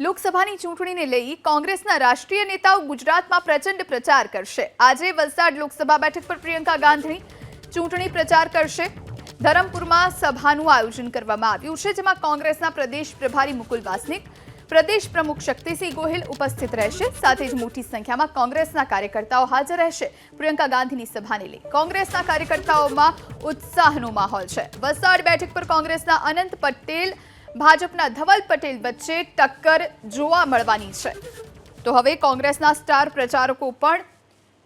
લોકસભાની ચૂંટણીને લઈ કોંગ્રેસના રાષ્ટ્રીય નેતાઓ ગુજરાતમાં પ્રચંડ પ્રચાર કરશે. આજે વલસાડ લોકસભા બેઠક પર પ્રિયંકા ગાંધી ચૂંટણી પ્રચાર કરશે. ધરમપુરમાં સભાનું આયોજન કરવામાં આવ્યું છે, જેમાં કોંગ્રેસના પ્રદેશ પ્રભારી મુકુલ વાસનિક, પ્રદેશ પ્રમુખ શક્તિસિંહ ગોહિલ ઉપસ્થિત રહેશે. સાથે જ મોટી સંખ્યામાં કોંગ્રેસના કાર્યકર્તાઓ હાજર રહેશે પ્રિયંકા ગાંધીની સભાને લઈ. કોંગ્રેસના કાર્યકર્તાઓમાં ઉત્સાહનો માહોલ છે. વલસાડ બેઠક પર કોંગ્રેસના અનંત પટેલ ભાજપના ધવલ પટેલ વચ્ચે ટક્કર જોવા મળવાની છે. તો હવે કોંગ્રેસના સ્ટાર પ્રચારકો પણ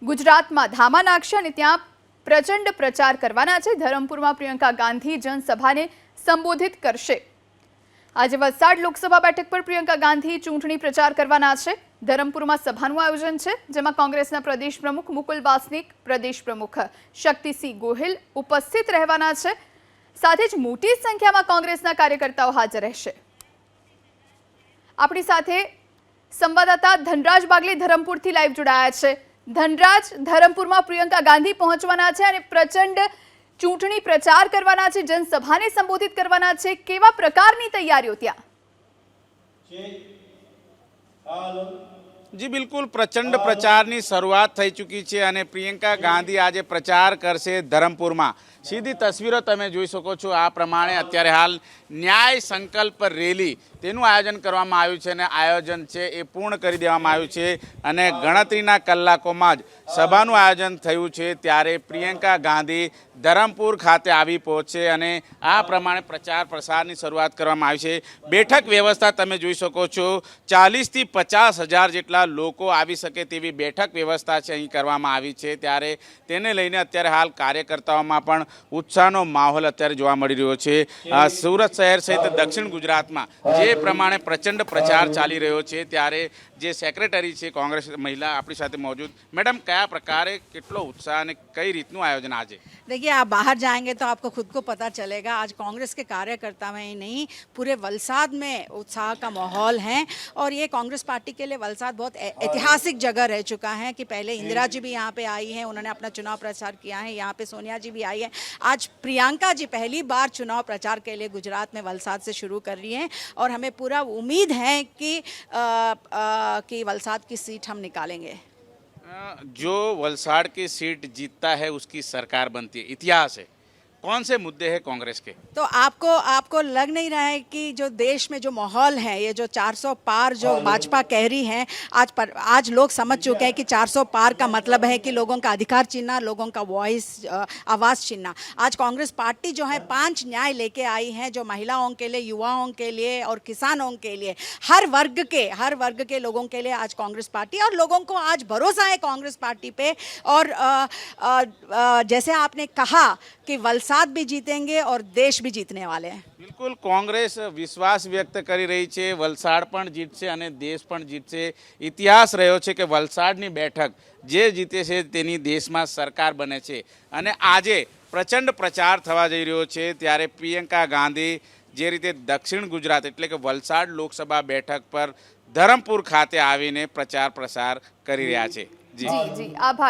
ગુજરાતમાં ધામા નાખશે અને ત્યાં પ્રચંડ પ્રચાર કરવાના છે. ધરમપુરમાં પ્રિયંકા ગાંધી જનસભાને સંબોધિત કરશે. આજે વલસાડ લોકસભા બેઠક પર પ્રિયંકા ગાંધી ચૂંટણી પ્રચાર કરવાના છે. ધરમપુરમાં સભાનું આયોજન છે, જેમાં કોંગ્રેસના પ્રદેશ પ્રમુખ મુકુલ વાસનિક, પ્રદેશ પ્રમુખ શક્તિસિંહ ગોહિલ ઉપસ્થિત રહેવાના છે. સાથે જ મોટી સંખ્યામાં કોંગ્રેસના કાર્યકર્તાઓ હાજર રહેશે. આપણી સાથે સંવાદદાતા ધનરાજ બાગલી ધરમપુરથી લાઈવ જોડાયા છે. ધનરાજ, ધરમપુરમાં પ્રિયંકા ગાંધી પહોંચવાના છે અને પ્રચંડ ચૂંટણી પ્રચાર કરવાના છે, જનસભાને સંબોધિત કરવાના છે. કેવા પ્રકારની તૈયારીઓ ત્યાં? જી, બિલકુલ. પ્રચંડ પ્રચારની શરૂઆત થઈ ચૂકી છે અને પ્રિયંકા ગાંધી આજે પ્રચાર કરશે ધરમપુરમાં. સીધી તસવીરો તમે જોઈ શકો છો. આ પ્રમાણે અત્યારે હાલ ન્યાય સંકલ્પ રેલી તેનું આયોજન કરવામાં આવ્યું છે અને આયોજન છે એ પૂર્ણ કરી દેવામાં આવ્યું છે અને ગણતરીના કલાકોમાં જ સભાનું આયોજન થયું છે. ત્યારે પ્રિયંકા ગાંધી ધરમપુર ખાતે આવી પહોંચશે અને આ પ્રમાણે પ્રચાર પ્રસારની શરૂઆત કરવામાં આવી છે. બેઠક વ્યવસ્થા તમે જોઈ શકો છો. ચાલીસથી પચાસ હજાર જેટલા લોકો આવી શકે તેવી બેઠક વ્યવસ્થા છે અહીં કરવામાં આવી છે. ત્યારે તેને લઈને અત્યારે હાલ કાર્યકર્તાઓમાં પણ ઉત્સાહનો માહોલ અત્યારે જોવા મળી રહ્યો છે. સુરત શહેર સહિત દક્ષિણ ગુજરાતમાં જે પ્રમાણે પ્રચંડ પ્રચાર ચાલી રહ્યો છે, ત્યારે જે સેક્રેટરી છે કોંગ્રેસ મહિલા આપણી સાથે મોજૂદ. મેડમ, કયા પ્રકારે કેટલો ઉત્સાહ અને કઈ રીતનું આયોજન આજે? आप बाहर जाएँगे तो आपको खुद को पता चलेगा। आज कांग्रेस के कार्यकर्ता में ही नहीं पूरे वलसाद में उत्साह का माहौल है और ये कांग्रेस पार्टी के लिए वलसाद बहुत ऐतिहासिक जगह रह चुका है कि पहले इंदिरा जी भी यहाँ पे आई हैं उन्होंने अपना चुनाव प्रचार किया है यहाँ पे सोनिया जी भी आई है। आज प्रियंका जी पहली बार चुनाव प्रचार के लिए गुजरात में वलसाड से शुरू कर रही हैं और हमें पूरा उम्मीद है कि कि वलसाड की सीट हम निकालेंगे। जो वलसाड़ की सीट जीतता है उसकी सरकार बनती है इतिहास है कौन से मुद्दे हैं कांग्रेस के? तो आपको आपको लग नहीं रहा है कि जो देश में जो माहौल है ये जो 400 पार जो भाजपा कह रही है आज पर आज लोग समझ चुके हैं कि 400 पार का मतलब है कि लोगों का अधिकार छीनना लोगों का वॉइस आवाज़ छीनना आज कांग्रेस पार्टी जो है पाँच न्याय लेके आई है जो महिलाओं के लिए युवाओं के लिए और किसानों के लिए। हर वर्ग के हर वर्ग के लोगों के लिए आज कांग्रेस पार्टी और लोगों को आज भरोसा है कांग्रेस पार्टी पे। और जैसे आपने कहा कि वलसाड भी जीतेंगे और देश भी जीतने वाले हैं બિલકુલ કોંગ્રેસ વિશ્વાસ વ્યક્ત કરી રહી છે વલસાડ પણ જીતશે અને દેશ પણ જીતશે ઇતિહાસ રહ્યો છે કે વલસાડની બેઠક જે જીતે છે તેની દેશમાં સરકાર બને છે અને આજે પ્રચંડ પ્રચાર થવા જઈ રહ્યો છે ત્યારે પ્રિયંકા ગાંધી જે રીતે દક્ષિણ ગુજરાત એટલે કે વલસાડ લોકસભા બેઠક પર ધરમપુર ખાતે આવીને પ્રચાર પ્રસાર કરી રહ્યા છે જી જી જી આભાર